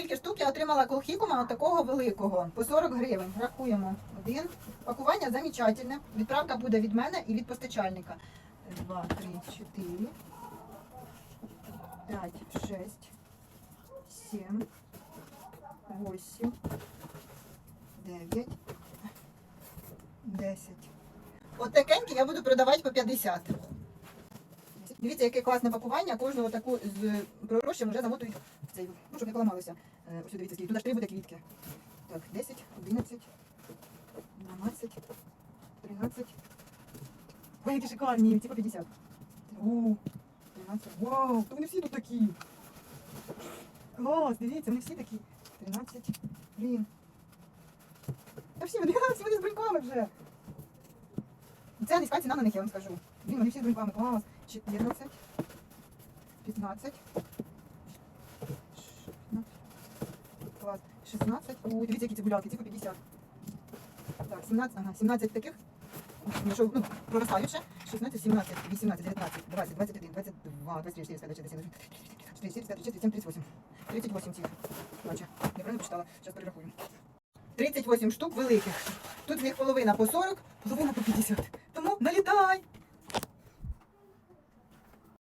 Скільки штук я отримала колхікума такого великого по 40 гривень. Рахуємо. Один. Пакування замечательне. Відправка буде від мене і від постачальника. Два, три, чотири, п'ять, шесть, сім, восемь, дев'ять, десять. От такенькі я буду продавати по 50. Дивіться, яке класне пакування. Кожного таку з пророщем вже замотують цей, ну, щоб не поламалося. Е, Ось дивіться, скільки. Тут аж три буде квітки. Так, 10, 11, 12, 13. Ой, які шикарні, ці по 50. У, 13. Вау, то вони всі тут такі. Клас, дивіться, вони всі такі. 13. Блін. Та всі вони, всі вони з бруньками вже. Це низька ціна на них, я вам скажу. Блін, вони всі з бруньками. Клас. 14, 15, 16, клас, 16, ой, дивіться, які ці по 50. Так, 17, ага, 17 таких, що, ну, проростаюче, 16, 17, 18, 19, 20, 21, 22, 23, 24, 25, 26, 27, 37, 38, 38 цих, бачу, неправильно почитала, зараз перерахую. 38 штук великих, тут з них половина по 40, половина по 50, тому налітай!